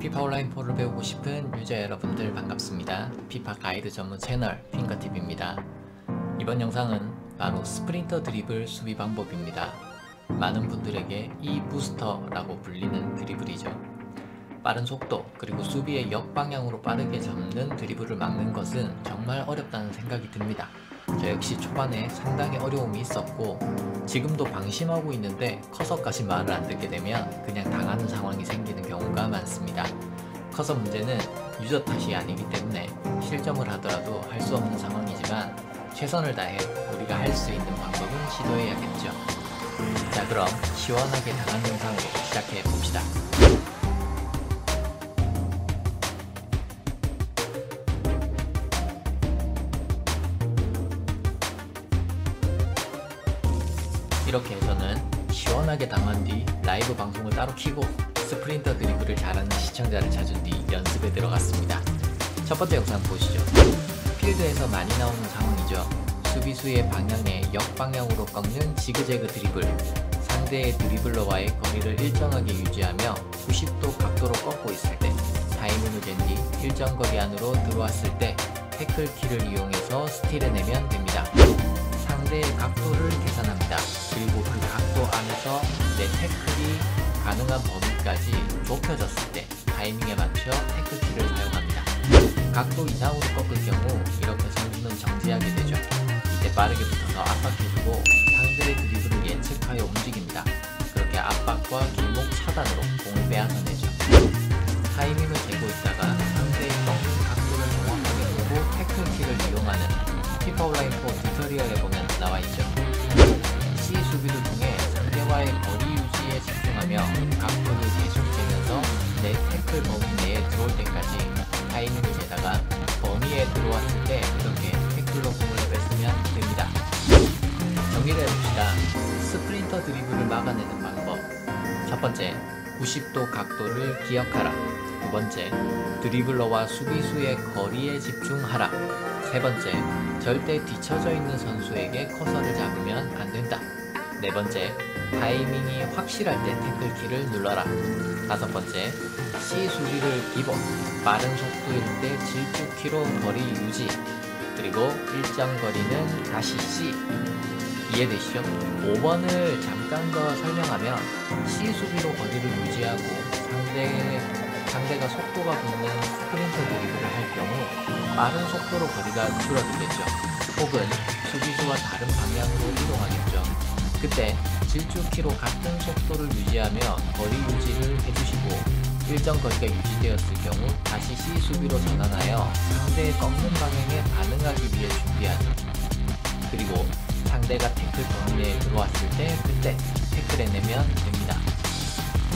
피파라인 4를 배우고 싶은 유저 여러분들 반갑습니다. 피파 가이드 전문 채널 핑거팁입니다. 이번 영상은 바로 스프린터 드리블 수비 방법입니다. 많은 분들에게 이 부스터라고 불리는 드리블이죠. 빠른 속도 그리고 수비의 역방향으로 빠르게 잡는 드리블을 막는 것은 정말 어렵다는 생각이 듭니다. 저 역시 초반에 상당히 어려움이 있었고 지금도 방심하고 있는데 커서까지 말을 안 듣게 되면 그냥 당하는 상황이 생기는 경우가 많습니다. 커서 문제는 유저 탓이 아니기 때문에 실점을 하더라도 할 수 없는 상황이지만 최선을 다해 우리가 할 수 있는 방법은 시도해야겠죠. 자 그럼 시원하게 당한 영상으로 시작해 봅시다. 이렇게 저는 시원하게 당한 뒤 라이브 방송을 따로 키고 스프린터 드리블을 잘하는 시청자를 찾은 뒤 연습에 들어갔습니다. 첫 번째 영상 보시죠. 필드에서 많이 나오는 상황이죠. 수비수의 방향에 역방향으로 꺾는 지그재그 드리블 상대의 드리블러와의 거리를 일정하게 유지하며 90도 각도로 꺾고 있을 때 타이밍을 잰뒤 일정 거리 안으로 들어왔을 때 태클 키를 이용해서 스틸해내면 됩니다. 상대의 각도를 계산합니다. 그리고 그 각도 안에서 내 태클이 가능한 범위까지 좁혀졌을 때 타이밍에 맞춰 태클 키를 사용합니다. 각도 이상으로 꺾을 경우 이렇게 선수는 정지하게 되죠. 이때 빠르게 붙어서 압박해주고 상대의 드리블을 예측하여 움직입니다. 그렇게 압박과 길목 차단으로 공을 빼앗아내죠. 타이밍을 재고 있다가 상대의 꺾는 각도를 정확하게 보고 태클 키를 이용하는 피파 온라인 4 튜토리얼에 보면 나와 있죠. C 수비를 통해 상대와의 거리 유지에 집중하며 각도를 계속 재면서 내 태클 범위 내에 들어올 때까지 타이밍을 재다가 범위에 들어왔을 때 이렇게 태클로 공을 뺐으면 됩니다. 정리를 해봅시다. 스프린터 드리블을 막아내는 방법 첫 번째, 90도 각도를 기억하라 두 번째, 드리블러와 수비수의 거리에 집중하라 세 번째, 절대 뒤쳐져 있는 선수에게 커서를 잡으면 안 된다. 네 번째, 타이밍이 확실할 때 태클키를 눌러라. 다섯 번째, C 수비를 기본, 빠른 속도일 때 질주키로 거리 유지, 그리고 일정 거리는 다시 C. 이해되시죠? 5번을 잠깐 더 설명하면 C 수비로 거리를 유지하고 상대, 상대가 속도가 붙는 스프린터 드리블을 할 경우 빠른 속도로 거리가 줄어들겠죠. 혹은 수비수와 다른 방향으로 이동하겠죠. 그때 질주키로 같은 속도를 유지하며 거리 유지를 해주시고 일정 거리가 유지되었을 경우 다시 C 수비로 전환하여 상대의 꺾는 방향에 반응하기 위해 준비하죠. 그리고 상대가 태클 범위 내에 들어왔을 때 그때 태클해내면 됩니다.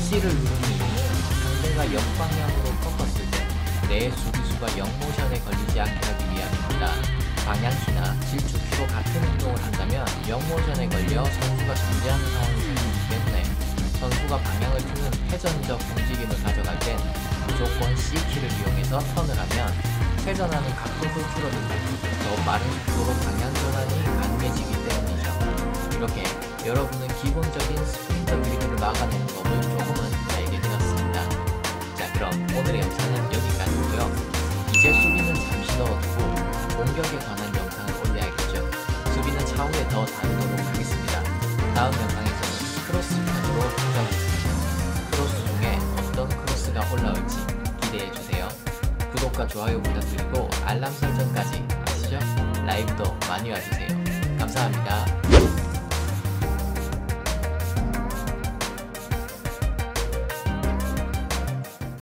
C를 누르는 이유는 상대가 역방향으로 꺾었을 때 내 수비수가 역모션에 걸리지 않게 하기 위함입니다. 방향키나 질주키로 같은 운동을 한다면 역모션에 걸려 선수가 정지하는 상황이 생기기 때문에 선수가 방향을 트는 회전적 움직임을 가져갈 땐 무조건 C키를 이용해서 턴을 하면 회전하는 각도도 줄어들고 더 빠른 속도로 방향 전환이 가능해지기 때문이죠. 이렇게 여러분은 기본적인 스프린터 드리블을 막아내는 법을 조금은 오늘의 영상은 여기까지고요. 이제 수비는 잠시 넣어두고 공격에 관한 영상을 올려야겠죠. 수비는 차후에 더 다루도록 하겠습니다. 다음 영상에서는 크로스 편으로 찾아오겠습니다. 크로스 중에 어떤 크로스가 올라올지 기대해주세요. 구독과 좋아요 부탁드리고 알람 설정까지 아시죠? 라이브도 많이 와주세요. 감사합니다.